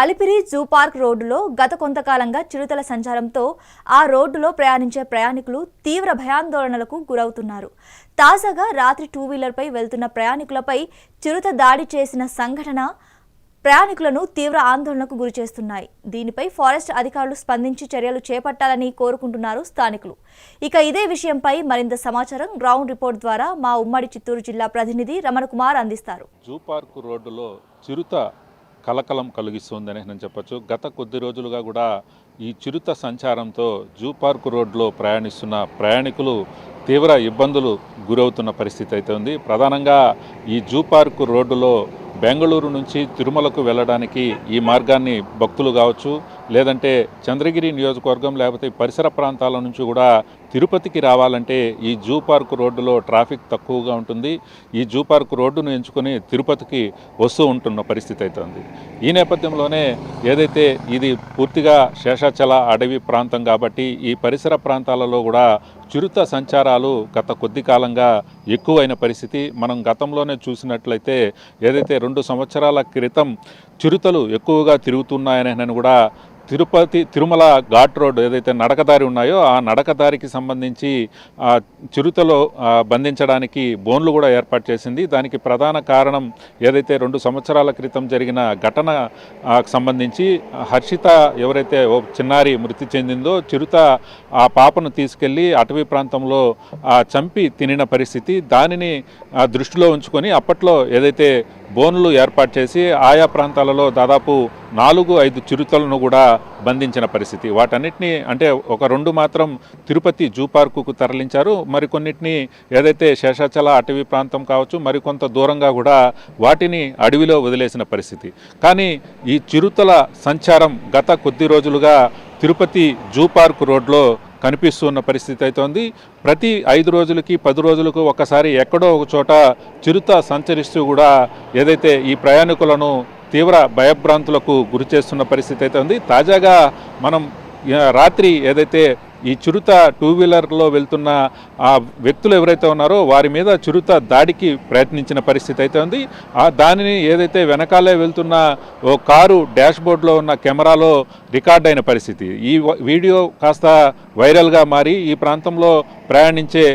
Alipiri zoo park రోడ్డులో గత కొంతకాలంగా చిరుతల సంచారంతో ఆ రోడ్డులో ప్రయాణించే ప్రయాణికులు తీవ్ర భయాందోళనలకు గురవుతున్నారు. తాజాగా రాత్రి టూ వీలర్పై వెళ్తున్న ప్రయాణికులపై చిరుత దాడి చేసిన సంఘటన ప్రయాణికులను తీవ్ర ఆందోళనకు గురిచేస్తున్నాయి. దీనిపై ఫారెస్ట్ అధికారులు స్పందించి చర్యలు చేపట్టాలని కోరుకుంటున్నారు స్థానికులు. ఇక ఇదే విషయంపై మరింత సమాచారం గ్రౌండ్ రిపోర్ట్ ద్వారా మా ఉమ్మడి చిత్తూరు జిల్లా ప్రతినిధి రమణ కుమార్ అందిస్తారు. జూ పార్క్ రోడ్డులో చిరుత కలకలం కలిగిస్తుందని నేను చెప్పొచ్చు. గత కొద్ది రోజులుగా కూడా ఈ చిరుత సంచారంతో జూ పార్క్ రోడ్లో ప్రయాణిస్తున్న ప్రయాణికులు తీవ్ర ఇబ్బందులు గురవుతున్న పరిస్థితి అయితే ఉంది. ప్రధానంగా ఈ జూ పార్క్ రోడ్డులో బెంగళూరు నుంచి తిరుమలకు వెళ్ళడానికి ఈ మార్గాన్ని భక్తులు కావచ్చు లేదంటే చంద్రగిరి నియోజకవర్గం లేకపోతే పరిసర ప్రాంతాల నుంచి కూడా తిరుపతికి రావాలంటే ఈ జూ పార్క్ రోడ్డులో ట్రాఫిక్ తక్కువగా ఉంటుంది. ఈ జూ పార్క్ రోడ్డును ఎంచుకొని తిరుపతికి వస్తూ ఉంటున్న పరిస్థితి అయితే ఉంది ఈ నేపథ్యంలోనే ఏదైతే ఇది పూర్తిగా శేషాచల అడవి ప్రాంతం కాబట్టి ఈ పరిసర ప్రాంతాలలో కూడా చిరుత సంచారాలు గత కొద్ది కాలంగా ఎక్కువైన పరిస్థితి. మనం గతంలోనే చూసినట్లయితే ఏదైతే రెండు సంవత్సరాల క్రితం చిరుతలు ఎక్కువగా తిరుగుతున్నాయని కూడా తిరుపతి తిరుమల ఘాట్ రోడ్ ఏదైతే నడకదారి ఉన్నాయో ఆ నడకదారికి సంబంధించి ఆ చిరుతలో బంధించడానికి బోన్లు కూడా ఏర్పాటు చేసింది. దానికి ప్రధాన కారణం ఏదైతే రెండు సంవత్సరాల క్రితం జరిగిన ఘటన సంబంధించి హర్షిత ఎవరైతే ఓ చిన్నారి మృతి చెందిందో చిరుత ఆ పాపను తీసుకెళ్ళి అటవీ ప్రాంతంలో ఆ, చంపి తినిన పరిస్థితి. దానిని దృష్టిలో ఉంచుకొని అప్పట్లో ఏదైతే బోన్లు ఏర్పాటు చేసి ఆయా ప్రాంతాలలో దాదాపు నాలుగు ఐదు చిరుతలను కూడా బంధించిన పరిస్థితి. వాటన్నిటిని అంటే ఒక రెండు మాత్రం తిరుపతి జూ పార్కుకు తరలించారు. మరికొన్నిటిని ఏదైతే శేషాచల అటవీ ప్రాంతం కావచ్చు మరికొంత దూరంగా కూడా వాటిని అడవిలో వదిలేసిన పరిస్థితి. కానీ ఈ చిరుతల సంచారం గత కొద్ది రోజులుగా తిరుపతి జూ పార్క్ రోడ్లో కనిపిస్తున్న పరిస్థితి అయితే ఉంది ప్రతి ఐదు రోజులకి పది రోజులకు ఒకసారి ఎక్కడో ఒక చోట చిరుత సంచరిస్తూ కూడా ఏదైతే ఈ ప్రయాణికులను తీవ్ర భయభ్రాంతులకు గురి చేస్తున్న పరిస్థితి అయితే ఉంది. తాజాగా మనం రాత్రి ఏదైతే ఈ చిరుత టూ వీలర్లో వెళ్తున్న ఆ వ్యక్తులు ఎవరైతే ఉన్నారో వారి మీద చిరుత దాడికి ప్రయత్నించిన పరిస్థితి అయితే ఉంది. ఆ దానిని ఏదైతే వెనకాలే వెళ్తున్న ఓ కారు డాష్ బోర్డ్లో ఉన్న కెమెరాలో రికార్డ్ అయిన పరిస్థితి. ఈ వీడియో కాస్త వైరల్గా మారి ఈ ప్రాంతంలో ప్రయాణించే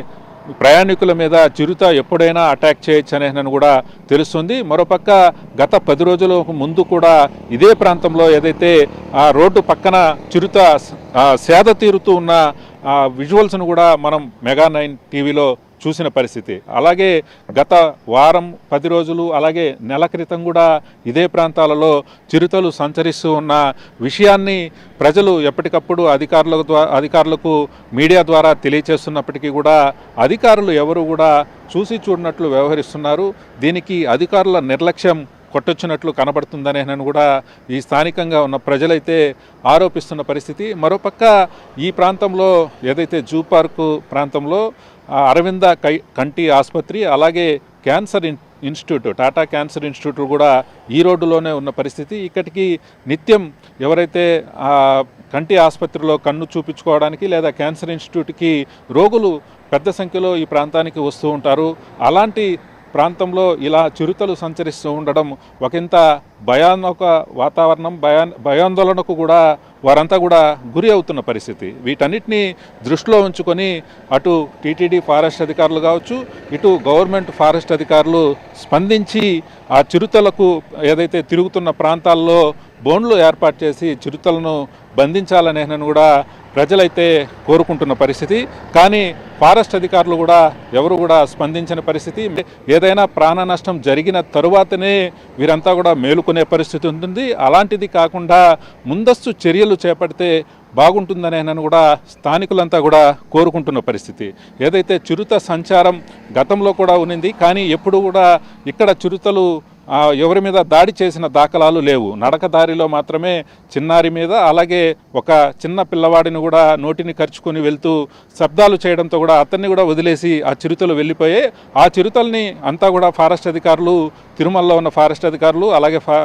ప్రయాణికుల మీద చిరుత ఎప్పుడైనా అటాక్ చేయొచ్చు అనేది కూడా తెలుస్తుంది. మరోపక్క గత పది రోజుల ముందు కూడా ఇదే ప్రాంతంలో ఏదైతే ఆ రోడ్డు పక్కన చిరుత సేద తీరుతూ ఉన్న ఆ విజువల్స్ను కూడా మనం మెగా నైన్ టీవీలో చూసిన పరిస్థితి. అలాగే గత వారం పది రోజులు అలాగే నెల క్రితం కూడా ఇదే ప్రాంతాలలో చిరుతలు సంచరిస్తూ ఉన్న విషయాన్ని ప్రజలు ఎప్పటికప్పుడు అధికారుల ద్వారా అధికారులకు మీడియా ద్వారా తెలియచేస్తున్నప్పటికీ కూడా అధికారులు ఎవరు కూడా చూసి చూడనట్లు వ్యవహరిస్తున్నారు. దీనికి అధికారుల నిర్లక్ష్యం కొట్టొచ్చినట్లు కనబడుతుందనేనని కూడా ఈ స్థానికంగా ఉన్న ప్రజలైతే ఆరోపిస్తున్న పరిస్థితి. మరోపక్క ఈ ప్రాంతంలో ఏదైతే జూ పార్కు ప్రాంతంలో అరవింద కై కంటి ఆసుపత్రి అలాగే cancer in institute Tata cancer institute కూడా ఈ రోడ్డులోనే ఉన్న పరిస్థితి. ఇక్కడికి నిత్యం ఎవరైతే కంటి ఆసుపత్రిలో కన్ను చూపించుకోవడానికి లేదా క్యాన్సర్ ఇన్స్టిట్యూట్కి రోగులు పెద్ద సంఖ్యలో ఈ ప్రాంతానికి వస్తూ ఉంటారు. అలాంటి ప్రాంతంలో ఇలా చిరుతలు సంచరిస్తూ ఉండడం ఒకంత భయానక వాతావరణం భయా భయాందోళనకు కూడా వారంతా కూడా గురి అవుతున్న పరిస్థితి. వీటన్నిటిని దృష్టిలో ఉంచుకొని అటు టీటీడీ ఫారెస్ట్ అధికారులు కావచ్చు ఇటు గవర్నమెంట్ ఫారెస్ట్ అధికారులు స్పందించి ఆ చిరుతలకు ఏదైతే తిరుగుతున్న ప్రాంతాల్లో బోన్లు ఏర్పాటు చేసి చిరుతలను బంధించాలనే కూడా ప్రజలైతే కోరుకుంటున్న పరిస్థితి. కానీ ఫారెస్ట్ అధికారులు కూడా ఎవరు కూడా స్పందించిన పరిస్థితి. ఏదైనా ప్రాణ నష్టం జరిగిన తరువాతనే వీరంతా కూడా మేలుకునే పరిస్థితి ఉంటుంది. అలాంటిది కాకుండా ముందస్తు చర్యలు చేపడితే బాగుంటుందనే నన్ను కూడా స్థానికులంతా కూడా కోరుకుంటున్న పరిస్థితి. ఏదైతే చిరుత సంచారం గతంలో కూడా ఉన్నింది కానీ ఎప్పుడు కూడా ఇక్కడ చిరుతలు ఎవరి మీద దాడి చేసిన దాఖలాలు లేవు. నడక దారిలో మాత్రమే చిన్నారి మీద అలాగే ఒక చిన్న పిల్లవాడిని కూడా నోటిని ఖర్చుకొని వెళ్తూ శబ్దాలు చేయడంతో కూడా అతన్ని కూడా వదిలేసి ఆ చిరుతలు వెళ్ళిపోయే ఆ చిరుతల్ని అంతా కూడా ఫారెస్ట్ అధికారులు తిరుమలలో ఉన్న ఫారెస్ట్ అధికారులు అలాగే ఫా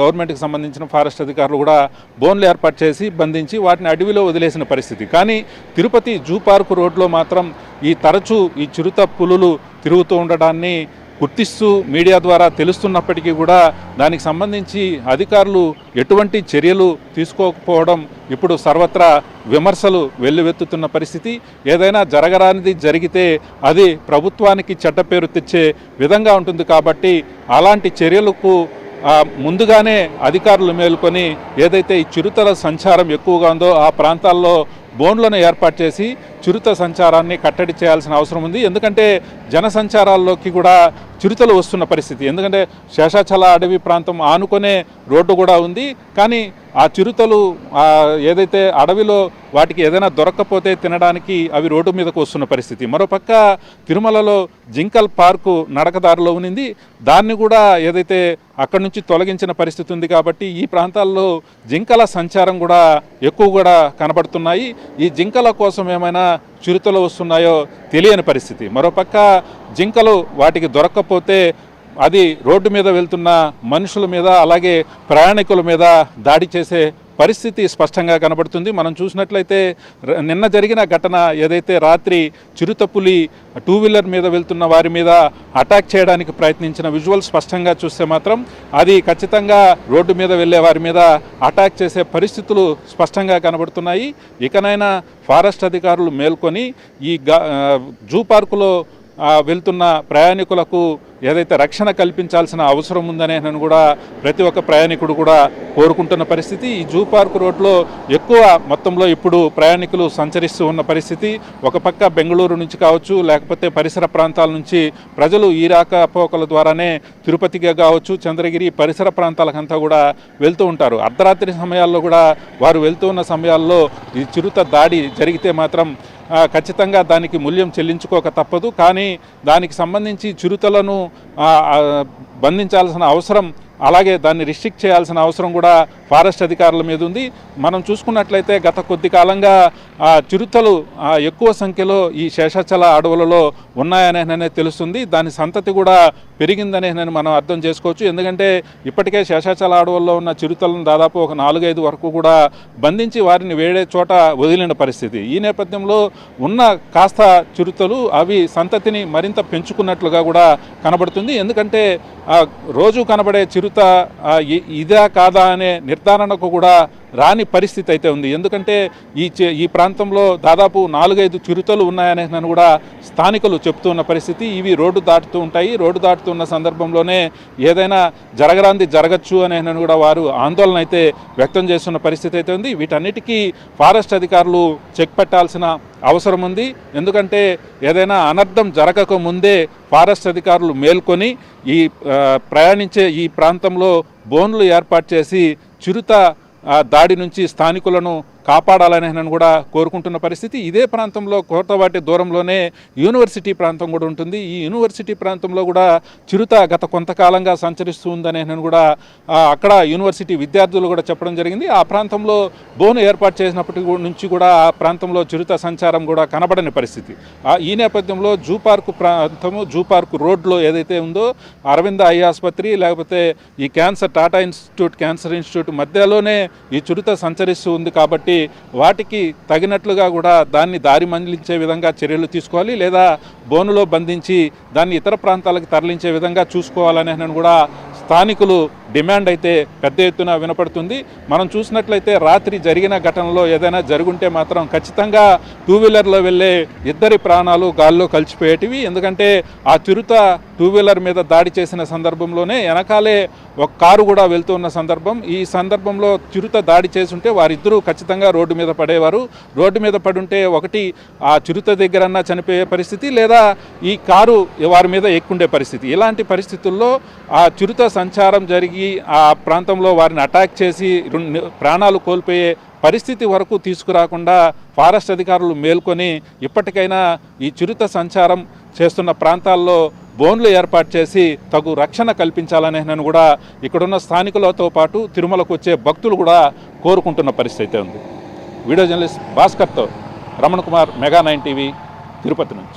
గవర్నమెంట్కి సంబంధించిన ఫారెస్ట్ అధికారులు కూడా బోన్లు ఏర్పాటు చేసి బంధించి వాటిని అడవిలో వదిలేసిన పరిస్థితి. కానీ తిరుపతి జూ పార్కు రోడ్లో మాత్రం ఈ తరచూ ఈ చిరుత పులులు తిరుగుతూ ఉండడాన్ని గుర్తిస్తూ మీడియా ద్వారా తెలుస్తున్నప్పటికీ కూడా దానికి సంబంధించి అధికారులు ఎటువంటి చర్యలు తీసుకోకపోవడం ఇప్పుడు సర్వత్రా విమర్శలు వెల్లువెత్తుతున్న పరిస్థితి. ఏదైనా జరగరానిది జరిగితే అది ప్రభుత్వానికి చెడ్డ పేరు తెచ్చే విధంగా ఉంటుంది కాబట్టి అలాంటి చర్యలకు ముందుగానే అధికారులు మేల్కొని ఏదైతే ఈ చిరుతల సంచారం ఎక్కువగా ఉందో ఆ ప్రాంతాల్లో బోన్లను ఏర్పాటు చేసి చిరుత సంచారాన్ని కట్టడి చేయాల్సిన అవసరం ఉంది. ఎందుకంటే జన సంచారాల్లోకి కూడా చిరుతలు వస్తున్న పరిస్థితి. ఎందుకంటే శేషాచల అడవి ప్రాంతం ఆనుకునే రోడ్డు కూడా ఉంది. కానీ ఆ చిరుతలు ఏదైతే అడవిలో వాటికి ఏదైనా దొరక్కపోతే తినడానికి అవి రోడ్డు మీదకు వస్తున్న పరిస్థితి. మరోపక్క తిరుమలలో జింకల్ పార్కు నడకదారిలో ఉన్నింది. దాన్ని కూడా ఏదైతే అక్కడి నుంచి తొలగించిన పరిస్థితి ఉంది కాబట్టి ఈ ప్రాంతాల్లో జింకల సంచారం కూడా ఎక్కువ కూడా కనబడుతున్నాయి. ఈ జింకల కోసం ఏమైనా చిరుతలు వస్తున్నాయో తెలియని పరిస్థితి. మరోపక్క జింకలు వాటికి దొరక్కపోతే అది రోడ్డు మీద వెళ్తున్న మనుషుల మీద అలాగే ప్రయాణికుల మీద దాడి చేసే పరిస్థితి స్పష్టంగా కనబడుతుంది. మనం చూసినట్లయితే నిన్న జరిగిన ఘటన ఏదైతే రాత్రి చిరుతపులి టూ వీలర్ మీద వెళ్తున్న వారి మీద అటాక్ చేయడానికి ప్రయత్నించిన విజువల్ స్పష్టంగా చూస్తే మాత్రం అది ఖచ్చితంగా రోడ్డు మీద వెళ్ళే వారి మీద అటాక్ చేసే పరిస్థితులు స్పష్టంగా కనబడుతున్నాయి. ఇకనైనా ఫారెస్ట్ అధికారులు మేల్కొని ఈ జూ పార్కులో వెళ్తున్న ప్రయాణికులకు ఏదైతే రక్షణ కల్పించాల్సిన అవసరం ఉందనే కూడా ప్రతి ఒక్క ప్రయాణికుడు కూడా కోరుకుంటున్న పరిస్థితి. ఈ జూ పార్క్ రోడ్లో ఎక్కువ మొత్తంలో ఇప్పుడు ప్రయాణికులు సంచరిస్తూ ఉన్న పరిస్థితి. ఒక పక్క బెంగళూరు నుంచి కావచ్చు లేకపోతే పరిసర ప్రాంతాల నుంచి ప్రజలు ఈ రాకపోకల ద్వారానే తిరుపతిగా కావచ్చు చంద్రగిరి పరిసర ప్రాంతాలకంతా కూడా వెళ్తూ ఉంటారు. అర్ధరాత్రి సమయాల్లో కూడా వారు వెళ్తూ ఉన్న సమయాల్లో ఈ చిరుత దాడి జరిగితే మాత్రం ఖచ్చితంగా దానికి మూల్యం చెల్లించుకోక తప్పదు. కానీ దానికి సంబంధించి చిరుతలను బంధించాల్సిన అవసరం అలాగే దాన్ని రిస్ట్రిక్ట్ చేయాల్సిన అవసరం కూడా ఫారెస్ట్ అధికారుల మీద ఉంది. మనం చూసుకున్నట్లయితే గత కొద్ది కాలంగా ఆ, చిరుతలు ఎక్కువ సంఖ్యలో ఈ శేషాచల అడవులలో ఉన్నాయనే తెలుస్తుంది. దాని సంతతి కూడా పెరిగిందనే మనం అర్థం చేసుకోవచ్చు. ఎందుకంటే ఇప్పటికే శేషాచల అడవుల్లో ఉన్న చిరుతలను దాదాపు ఒక నాలుగైదు వరకు కూడా బంధించి వారిని వేరే చోట వదిలిన పరిస్థితి. ఈ నేపథ్యంలో ఉన్న కాస్త చిరుతలు అవి సంతతిని మరింత పెంచుకున్నట్లుగా కూడా కనబడుతుంది. ఎందుకంటే రోజు కనబడే చిరుత ఇ- ఇదా కాదా అనే నిర్ధారణకు కూడా రాని పరిస్థితి అయితే ఉంది. ఎందుకంటే ఈ చే- ఈ ప్రాంతంలో దాదాపు నాలుగైదు చిరుతలు ఉన్నాయనే నన్ను కూడా స్థానికులు చెప్తున్న పరిస్థితి. ఇవి రోడ్డు దాటుతూ ఉంటాయి. రోడ్డు దాటుతున్న సందర్భంలోనే ఏదైనా జరగరాంది జరగచ్చు అనే నన్ను కూడా వారు ఆందోళన అయితే వ్యక్తం చేస్తున్న పరిస్థితి అయితే ఉంది. వీటన్నిటికీ ఫారెస్ట్ అధికారులు చెక్ పెట్టాల్సిన అవసరం ఉంది. ఎందుకంటే ఏదైనా అనర్థం జరగక ముందే ఫారెస్ట్ అధికారులు మేల్కొని ఈ ప్రయాణించే ఈ ప్రాంతంలో బోన్లు ఏర్పాటు చేసి చిరుత ఆ, దాడి నుంచి స్థానికులను కాపాడాలని నేను కూడా కోరుకుంటున్న పరిస్థితి. ఇదే ప్రాంతంలో కోటవాటి దూరంలోనే యూనివర్సిటీ ప్రాంతం కూడా ఉంటుంది. ఈ యూనివర్సిటీ ప్రాంతంలో కూడా చిరుత గత కొంతకాలంగా సంచరిస్తూ ఉందని నేను కూడా అక్కడ యూనివర్సిటీ విద్యార్థులు కూడా చెప్పడం జరిగింది. ఆ ప్రాంతంలో బోను ఏర్పాటు చేసినప్పటి నుంచి కూడా ఆ ప్రాంతంలో చిరుత సంచారం కూడా కనబడని పరిస్థితి. ఆ, ఈ నేపథ్యంలో జూ పార్కు ప్రాంతము జూ పార్కు రోడ్లో ఏదైతే ఉందో అరవింద ఐ ఆసుపత్రి లేకపోతే ఈ cancer Tata institute cancer institute మధ్యలోనే ఈ చిరుత సంచరిస్తూ ఉంది కాబట్టి వాటికి తగినట్లుగా కూడా దాన్ని దారి మళ్ళించే విధంగా చర్యలు తీసుకోవాలి లేదా బోనులో బంధించి దాన్ని ఇతర ప్రాంతాలకు తరలించే విధంగా చూసుకోవాలని నేను కూడా స్థానికులు డిమాండ్ అయితే పెద్ద ఎత్తున వినపడుతుంది. మనం చూసినట్లయితే రాత్రి జరిగిన ఘటనలో ఏదైనా జరుగుంటే మాత్రం ఖచ్చితంగా టూ వీలర్లో వెళ్ళే ఇద్దరి ప్రాణాలు గాల్లో కలిసిపోయేటివి. ఎందుకంటే ఆ చిరుత టూ వీలర్ మీద దాడి చేసిన సందర్భంలోనే వెనకాలే ఒక కారు కూడా వెళ్తున్న సందర్భం. ఈ సందర్భంలో చిరుత దాడి చేసుంటే వారిద్దరూ ఖచ్చితంగా రోడ్డు మీద పడేవారు. రోడ్డు మీద పడుంటే ఒకటి ఆ చిరుత దగ్గరన్నా చనిపోయే పరిస్థితి లేదా ఈ కారు వారి మీద ఎక్కుండే పరిస్థితి. ఇలాంటి పరిస్థితుల్లో ఆ చిరుత సంచారం జరిగి ఆ ప్రాంతంలో వారిని అటాక్ చేసి రెండు- ప్రాణాలు కోల్పోయే పరిస్థితి వరకు తీసుకురాకుండా ఫారెస్ట్ అధికారులు మేల్కొని ఇప్పటికైనా ఈ చిరుత సంచారం చేస్తున్న ప్రాంతాల్లో బోన్లు ఏర్పాటు చేసి తగు రక్షణ కల్పించాలని నేను కూడా ఇక్కడున్న స్థానికులతో పాటు తిరుమలకు వచ్చే భక్తులు కూడా కోరుకుంటున్న పరిస్థితి ఉంది. Video journalist భాస్కర్తో Ramana Kumar mega nine TV Tirupati నుంచి.